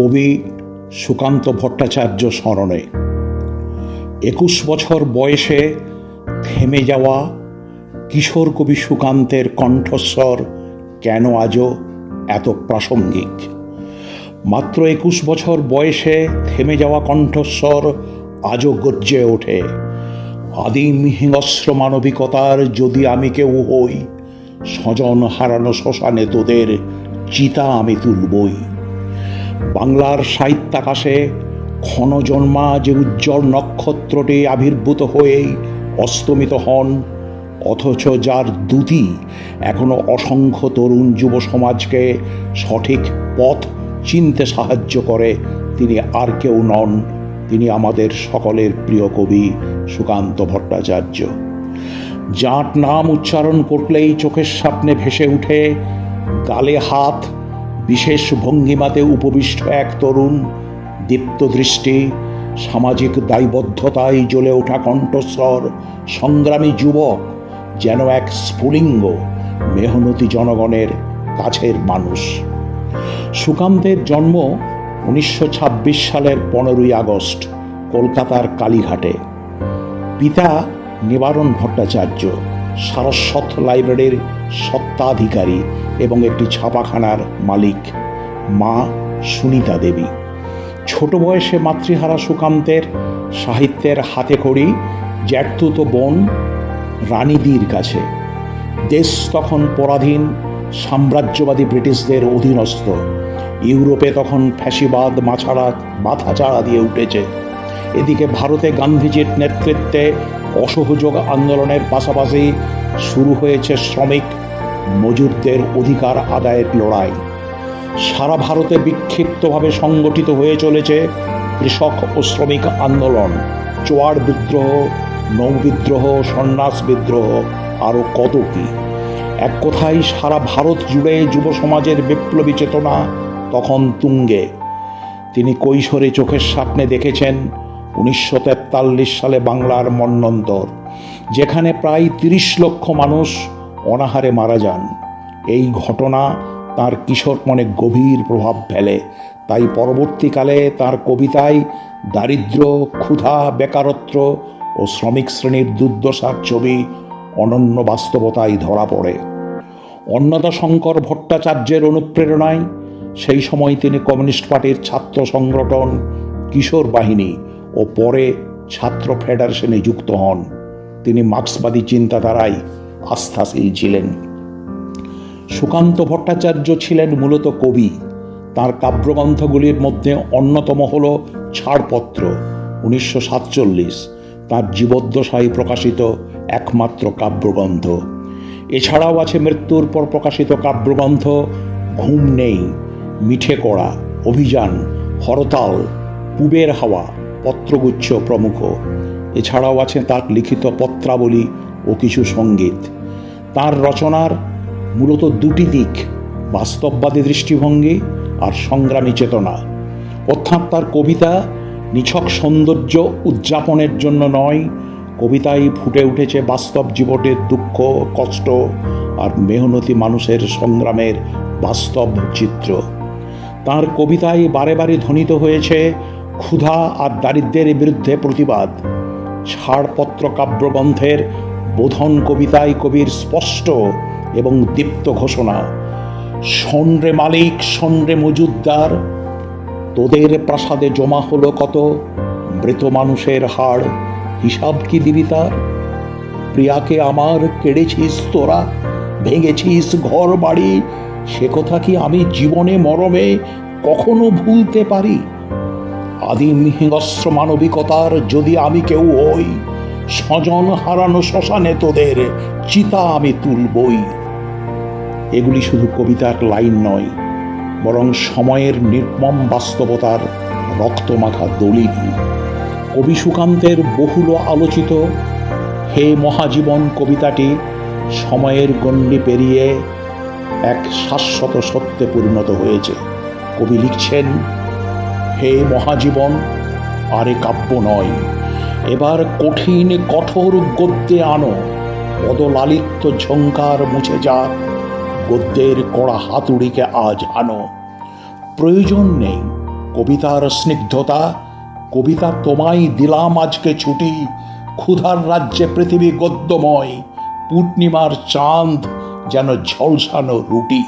কবি সুকান্ত ভট্টাচার্য স্মরণে, একুশ বছর বয়সে থেমে যাওয়া কিশোর কবি সুকান্তের কণ্ঠস্বর কেন আজও এত প্রাসঙ্গিক? মাত্র একুশ বছর বয়সে থেমে যাওয়া কণ্ঠস্বর আজও গর্জে ওঠে, আদিম হিংস্র মানবিকতার যদি আমি কেউ হই, স্বজন হারানো শ্মশানে তোদের চিতা আমি তুলবই। বাংলার সাহিত্যাকাশে ক্ষণজন্মা যে উজ্জ্বল নক্ষত্রটি আবির্ভূত হয়েই অস্তমিত হন, অথচ যার দুটি এখনও অসংখ্য তরুণ যুব সমাজকে সঠিক পথ চিনতে সাহায্য করে, তিনি আর কেউ নন। তিনি আমাদের সকলের প্রিয় কবি সুকান্ত ভট্টাচার্য। যাঁর নাম উচ্চারণ করলেই চোখের সামনে ভেসে উঠে, গালে হাত বিশেষ ভঙ্গিমাতে উপবিষ্ট এক তরুণ, দীপ্ত দৃষ্টি, সামাজিক দায়বদ্ধতায় জ্বলে ওঠা কণ্ঠস্বর, সংগ্রামী যুবক, যেন এক স্ফুলিঙ্গ, মেহনতি জনগণের কাছের মানুষ। সুকান্তের জন্ম উনিশশো ছাব্বিশ সালের পনেরোই আগস্ট, কলকাতার কালীঘাটে। পিতা নিবারণ ভট্টাচার্য, সারস্বত লাইব্রেরির সত্ত্বাধিকারী এবং একটি ছাপাখানার মালিক, মা সুনিতা দেবী। ছোট বয়সে মাতৃহারা সুকান্তের সাহিত্যের হাতে খড়ি জ্যাঠতুত বোন রানীদির কাছে। দেশ তখন পরাধীন, সাম্রাজ্যবাদী ব্রিটিশদের অধীনস্থ। ইউরোপে তখন ফ্যাসিবাদ মাছাড়া মাথা চাড়া দিয়ে উঠেছে। এদিকে ভারতে গান্ধীজির নেতৃত্বে অসহযোগ আন্দোলনের পাশাপাশি শুরু হয়েছে শ্রমিক মজুরদের অধিকার আদায়ের লড়াই। সারা ভারতে বিক্ষিপ্তভাবে সংগঠিত হয়ে চলেছে কৃষক ও শ্রমিক আন্দোলন। চোয়ার বিদ্রোহ, নৌ বিদ্রোহ, সন্ন্যাস বিদ্রোহ, আরও কত কি। এক কথায়, সারা ভারত জুড়ে যুব সমাজের বিপ্লবী চেতনা তখন তুঙ্গে। তিনি কৈশোরে চোখের সামনে দেখেছেন উনিশশো তেতাল্লিশ সালে বাংলার মন্নন্তর যেখানে প্রায় তিরিশ লক্ষ মানুষ অনাহারে মারা যান। এই ঘটনা তার কিশোর মনে গভীর প্রভাব ফেলে। তাই পরবর্তীকালে তার কবিতায় দারিদ্র, ক্ষুধা, বেকারত্ব ও শ্রমিক শ্রেণির দুর্দশার ছবি অনন্য বাস্তবতায় ধরা পড়ে। অন্নদা শঙ্কর ভট্টাচার্যের অনুপ্রেরণায় সেই সময় তিনি কমিউনিস্ট পার্টির ছাত্র সংগঠন, কিশোর বাহিনী ও পরে ছাত্র ফেডারেশনে যুক্ত হন। তিনি মার্ক্সবাদী চিন্তাধারায় আস্থাশীল ছিলেন। সুকান্ত ভট্টাচার্য ছিলেন মূলত কবি। তার কাব্যগ্রন্থগুলির মধ্যে অন্যতম হল ছাড়পত্র, উনিশশো সাতচল্লিশ। তাঁর জীবদ্দশায় প্রকাশিত একমাত্র কাব্যগ্রন্থ। এছাড়াও আছে মৃত্যুর পর প্রকাশিত কাব্যগ্রন্থ ঘুম নেই, মিঠে কড়া, অভিযান, হরতাল, পুবের হাওয়া, পত্রগুচ্ছ প্রমুখ। এছাড়াও আছে তার লিখিত পত্রাবলী ও কিছু সংগীত। তার রচনার মূলত দুটি দিক, বাস্তববাদী দৃষ্টিভঙ্গি আর সংগ্রামী চেতনা। অর্থাৎ তার কবিতা নিছক সৌন্দর্য উদযাপনের জন্য নয় কবিতায় ফুটে উঠেছে বাস্তব জীবনের দুঃখ, কষ্ট আর মেহনতি মানুষের সংগ্রামের বাস্তব চিত্র। তার কবিতায় বারে বারে ধ্বনিত হয়েছে ক্ষুধা আর দারিদ্রের বিরুদ্ধে প্রতিবাদ, ছাড়পত্র কাব্যগ্রন্থের বোধন কবিতায় কবির স্পষ্ট এবং দীপ্ত ঘোষণা। সন্রে মালিক সন্রে মজুদ্দার তোদের প্রাসাদে জমা হলো কত? মৃত মানুষের হাড়, হিসাব কি দিবি তার? প্রিয়াকে আমার কেড়েছিস তোরা? ভেঙেছিস ঘর বাড়ি? সে কথা কি আমি জীবনে মরমে কখনো ভুলতে পারি? আদিম হিংস্র মানবিকতার যদি আমি কেউ হই স্বজন হারানো শ্মশানে তোদের চিতা আমি তুলবই। এগুলি শুধু কবিতার লাইন নয়, বরং সময়ের নির্মম বাস্তবতার রক্তমাখা দলিল। কবি সুকান্তের বহুল আলোচিত হে মহাজীবন কবিতাটি সময়ের গণ্ডি পেরিয়ে এক শাশ্বত সত্যে পরিণত হয়েছে। কবি লিখছেন, হে মহাজীবন, আরে কাব্য নয় এবার কঠিন কঠোর গদ্যে আনো পদলালিত্য ঝঙ্কার মুছে যাক গদ্যের কড়া হাতুড়িকে আজ আনো। প্রয়োজন নেই কবিতার স্নিগ্ধতা, কবিতা তোমায় দিলাম আজকে ছুটি, ক্ষুধার রাজ্যে পৃথিবী গদ্যময়, পূর্ণিমার চাঁদ যেন ঝলসানো রুটি।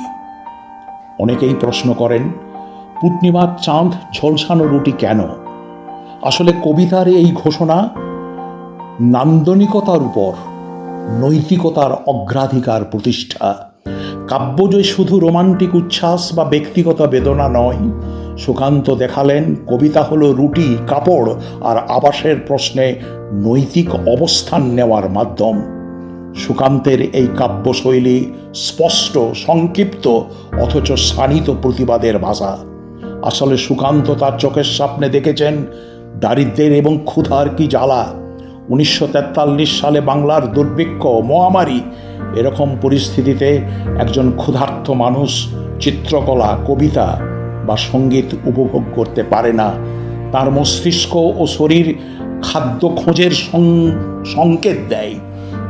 অনেকেই প্রশ্ন করেন, পূর্ণিমার চাঁদ ঝলসানো রুটি কেন? আসলে কবিতার এই ঘোষণা নান্দনিকতার উপর, নৈতিকতার অগ্রাধিকার প্রতিষ্ঠা। কাব্য যে শুধু রোমান্টিক উচ্ছ্বাস বা ব্যক্তিগত বেদনা নয়, সুকান্ত দেখালেন কবিতা হলো রুটি, কাপড় আর আবাসের প্রশ্নে নৈতিক অবস্থান নেওয়ার মাধ্যম। সুকান্তের এই কাব্যশৈলী স্পষ্ট, সংক্ষিপ্ত, অথচ শানিত প্রতিবাদের ভাষা। আসলে সুকান্ত তার চোখের সামনে দেখেছেন দারিদ্রের এবং ক্ষুধার কি জ্বালা? উনিশশো তেতাল্লিশ সালে বাংলার দুর্ভিক্ষ মহামারী এরকম পরিস্থিতিতে একজন ক্ষুধার্ত মানুষ চিত্রকলা, কবিতা বা সংগীত উপভোগ করতে পারে না। তার মস্তিষ্ক ও শরীর খাদ্য খোঁজের সংকেত দেয়,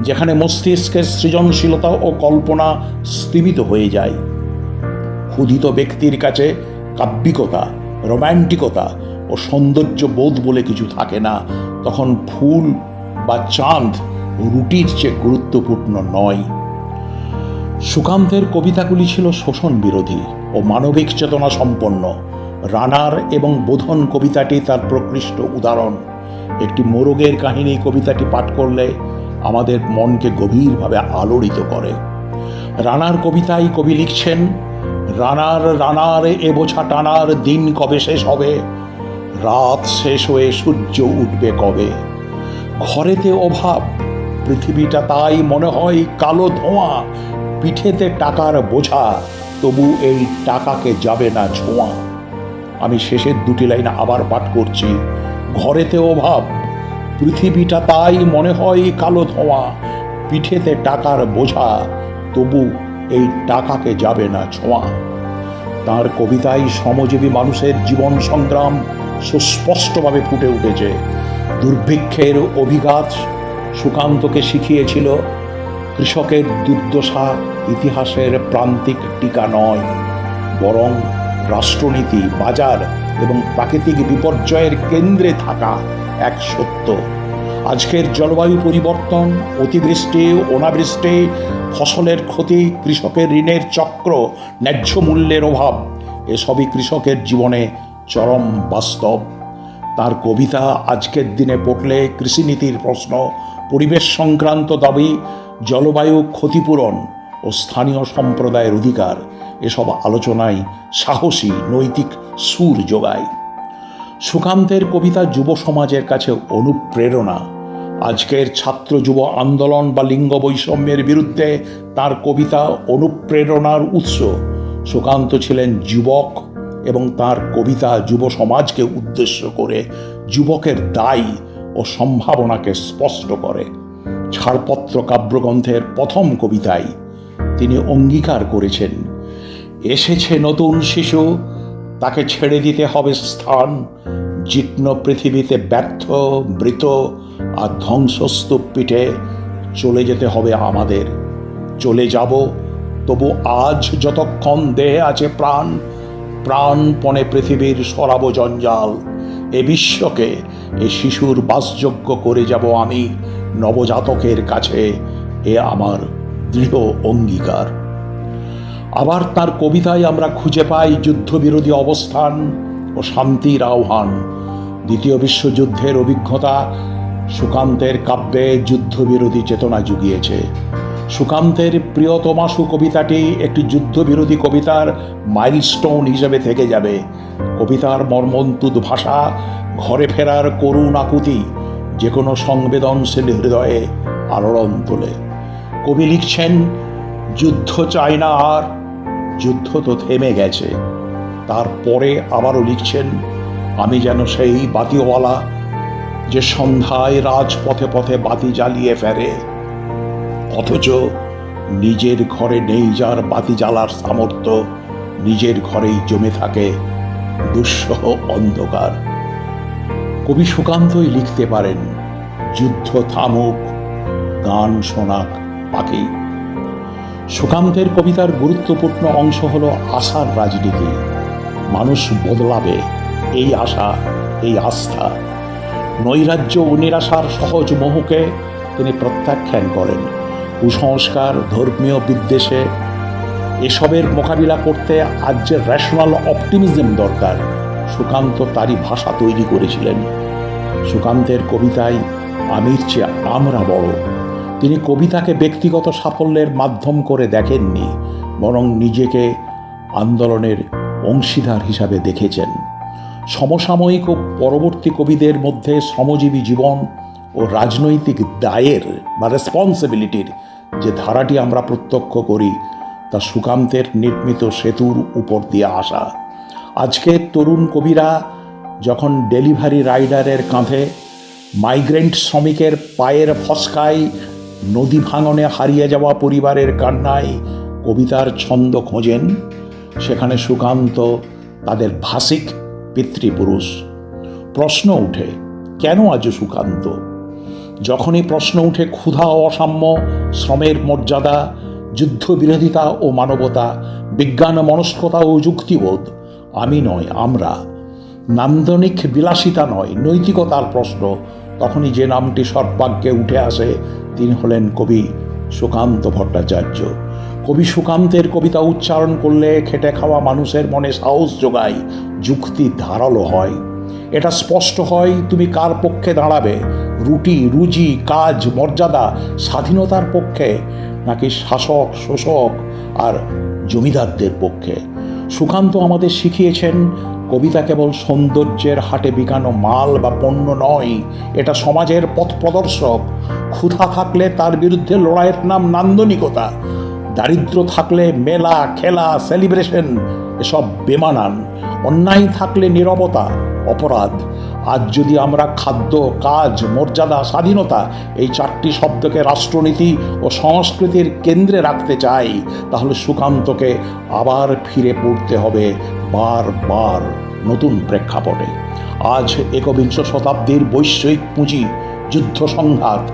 যেখানে মস্তিষ্কের সৃজনশীলতা ও কল্পনা স্তীমিত হয়ে যায়। ক্ষুধিত ব্যক্তির কাছে কাব্যিকতা রোম্যান্টিকতা ও সৌন্দর্য বোধ বলে কিছু থাকে না, তখন ফুল বা চাঁদ রুটির চেয়ে গুরুত্বপূর্ণ নয়। সুকান্তের কবিতাগুলি ছিল শোষণ বিরোধী ও মানবিক চেতনা সম্পন্ন। রানার এবং বোধন কবিতাটি তার প্রকৃষ্ট উদাহরণ। একটি মোরগের কাহিনী কবিতাটি পাঠ করলে আমাদের মনকে গভীরভাবে আলোড়িত করে। রানার কবিতায় কবি লিখছেন, রানার রানার, এ বোঝা টানার দিন কবে শেষ হবে? রাত শেষ হয়ে সূর্য উঠবে কবে? ঘরেতে অভাব, পৃথিবীটা তাই মনে হয় কালো ধোঁয়া, পিঠেতে টাকার বোঝা, তবু এই টাকাকে যাবে না ছোঁয়া। আমি শেষের দুটি লাইন আবার পাঠ করছি। ঘরেতে অভাব, পৃথিবীটা তাই মনে হয় কালো ধোঁয়া, পিঠেতে টাকার বোঝা, তবু এই টাকাকে যাবে না ছোঁয়া। তার কবিতায় সমজীবী মানুষের জীবন সংগ্রাম সুস্পষ্টভাবে ফুটে উঠেছে। দুর্ভিক্ষের অভিঘাত সুকান্তকে শিখিয়েছিল কৃষকের দুর্দশা ইতিহাসের প্রান্তিক টিকা নয়, বরং রাষ্ট্রনীতি, বাজার এবং প্রাকৃতিক বিপর্যয়ের কেন্দ্রে থাকা এক সত্য। আজকের জলবায়ু পরিবর্তন, অতিবৃষ্টি, অনাবৃষ্টি, ফসলের ক্ষতি, কৃষকের ঋণের চক্র, ন্যায্য মূল্যের অভাব, এসবই কৃষকের জীবনে চরম বাস্তব। তার কবিতা আজকের দিনে পড়লে কৃষিনীতির প্রশ্ন, পরিবেশ সংক্রান্ত দাবি, জলবায়ু ক্ষতিপূরণ ও স্থানীয় সম্প্রদায়ের অধিকার, এসব আলোচনায় সাহসী নৈতিক সুর যোগায়। সুকান্তের কবিতা যুব সমাজের কাছে অনুপ্রেরণা। আজকের ছাত্র যুব আন্দোলন বা লিঙ্গ বৈষম্যের বিরুদ্ধে তার কবিতা অনুপ্রেরণার উৎস। সুকান্ত ছিলেন যুবক এবং তার কবিতা যুব সমাজকে উদ্দেশ্য করে, যুবকের দায় ও সম্ভাবনাকে স্পষ্ট করে। ছাড়পত্র কাব্যগ্রন্থের প্রথম কবিতায় তিনি অঙ্গীকার করেছেন, এসেছে নতুন শিশু, তাকে ছেড়ে দিতে হবে স্থান। জীর্ণ পৃথিবীতে ব্যর্থ, মৃত আর ধ্বংসস্তূপ পিঠে চলে যেতে হবে আমাদের। চলে যাব, তবু আজ যতক্ষণ দেহে আছে প্রাণ প্রাণপণে পৃথিবীর সরাব জঞ্জাল, এ বিশ্বকে, এ শিশুর বাসযোগ্য করে যাব আমি নবজাতকের কাছে, এ আমার দৃঢ় অঙ্গীকার। আবার তার কবিতায় আমরা খুঁজে পাই যুদ্ধবিরোধী অবস্থান ও শান্তির আহ্বান। দ্বিতীয় বিশ্বযুদ্ধের অভিজ্ঞতা সুকান্তের কাব্যে যুদ্ধবিরোধী চেতনা জুগিয়েছে। সুকান্তের প্রিয়তমাসু কবিতাটি একটি যুদ্ধবিরোধী কবিতার মাইলস্টোন হিসেবে থেকে যাবে। কবিতার মর্মন্তুদ ভাষা, ঘরে ফেরার করুণ আকুতি যে কোনো সংবেদনশীল হৃদয়ে আলোড়ন তোলে। কবি লিখছেন, যুদ্ধ চাই না আর, যুদ্ধ তো থেমে গেছে। তারপরে আবারও লিখছেন, আমি যেন সেই বাতিওয়ালা, যে সন্ধ্যায় রাজপথে পথে বাতি জ্বালিয়ে ফেরে। অথচ নিজের ঘরে নেই যার বাতি জ্বালার সামর্থ্য, নিজের ঘরেই জমে থাকে দুঃসহ অন্ধকার। কবি সুকান্তই লিখতে পারেন, যুদ্ধ থামুক, গান শোনাক পাখি সুকান্তের কবিতার গুরুত্বপূর্ণ অংশ হল আশার রাজনীতি। মানুষ বদলাবে এই আশা, এই আস্থা। নৈরাজ্য ও নিরাশার সহজ মোহকে তিনি প্রত্যাখ্যান করেন। কুসংস্কার, ধর্মীয় বিদ্বেষে, এসবের মোকাবিলা করতে আজ যে রেশনাল অপটিমিজম দরকার। সুকান্ত তারই ভাষা তৈরি করেছিলেন। সুকান্তের কবিতায়, আমির চেয়ে আমরা বড়। তিনি কবিতাকে ব্যক্তিগত সাফল্যের মাধ্যম করে দেখেননি, বরং নিজেকে আন্দোলনের অংশীদার হিসাবে দেখেছেন। সমসাময়িক ও পরবর্তী কবিদের মধ্যে শ্রমজীবী জীবন ও রাজনৈতিক দায়ের বা রেসপন্সিবিলিটির যে ধারাটি আমরা প্রত্যক্ষ করি, তা সুকান্তের নির্মিত সেতুর উপর দিয়ে আসা। আজকের তরুণ কবিরা যখন ডেলিভারি রাইডারের কাঁধে মাইগ্রেন্ট শ্রমিকের পায়ের ফসকায় নদী ভাঙনে হারিয়ে যাওয়া পরিবারের কান্নায় কবিতার ছন্দ খোঁজেন, সেখানে সুকান্ত তাদের ভাষিক পিতৃপুরুষ। প্রশ্ন উঠে, কেন আজ সুকান্ত? যখনই প্রশ্ন উঠে ক্ষুধা ও অসাম্য, শ্রমের মর্যাদা, যুদ্ধবিরোধিতা ও মানবতা, বিজ্ঞান, মনস্কতা ও যুক্তিবোধ, আমি নয় আমরা। নান্দনিক বিলাসিতা নয়, নৈতিকতার প্রশ্ন। তখনই যে নামটি সর্বাগ্যে উঠে আসে, তিনি হলেন কবি সুকান্ত ভট্টাচার্য। কবি সুকান্তের কবিতা উচ্চারণ করলে খেটে খাওয়া মানুষের মনে সাহস যোগায়, যুক্তি ধারালো হয়। এটা স্পষ্ট হয়, তুমি কার পক্ষে দাঁড়াবে রুটি, রুজি, কাজ, মর্যাদা, স্বাধীনতার পক্ষে, নাকি শাসক, শোষক আর জমিদারদের পক্ষে? সুকান্ত আমাদের শিখিয়েছেন, কবিতা কেবল সৌন্দর্যের হাটে বিকানো মাল বা পণ্য নয়, এটা সমাজের পথ প্রদর্শক। ক্ষুধা থাকলে তার বিরুদ্ধে লড়াইয়ের নাম নান্দনিকতা। দারিদ্র থাকলে মেলা, খেলা, সেলিব্রেশন, এসব বেমানান। অন্যায় থাকলে নীরবতা, অপরাধ। আজ যদি আমরা খাদ্য, কাজ, মর্যাদা, স্বাধীনতা এই চারটি শব্দকে রাষ্ট্রনীতি ও সংস্কৃতির কেন্দ্রে রাখতে চাই, তাহলে সুকান্তকে আবার ফিরে পড়তে হবে বারবার নতুন প্রেক্ষাপটে। আজ একবিংশ শতাব্দীর বৈশ্বিক পুঁজি, যুদ্ধ সংঘাত,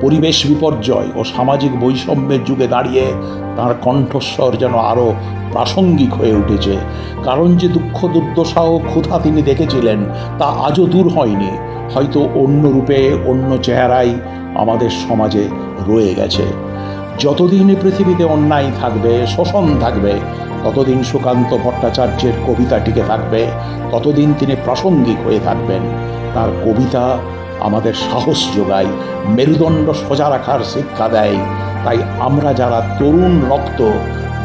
পরিবেশ বিপর্যয় ও সামাজিক বৈষম্যের যুগে দাঁড়িয়ে তার কণ্ঠস্বর যেন আরও প্রাসঙ্গিক হয়ে উঠেছে। কারণ যে দুঃখ দুর্দশা ও ক্ষুধা তিনি দেখেছিলেন, তা আজও দূর হয়নি। হয়তো অন্য রূপে, অন্য চেহারাই আমাদের সমাজে রয়ে গেছে। যতদিন পৃথিবীতে অন্যায় থাকবে, শোষণ থাকবে, ততদিন সুকান্ত ভট্টাচার্যের কবিতা টিকে থাকবে, ততদিন তিনি প্রাসঙ্গিক হয়ে থাকবেন। তার কবিতা আমাদের সাহস যোগায়, মেরুদণ্ড সোজা রাখার শিক্ষা দেয়। তাই আমরা যারা তরুণ রক্ত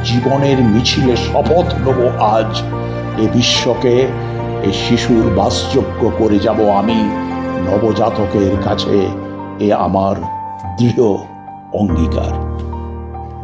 জীবনের মিছিলে শপথ নেব আজ, এ বিশ্বকে, এ শিশুর বাসযোগ্য করে যাব আমি নবজাতকের কাছে, এ আমার দৃঢ় অঙ্গীকার।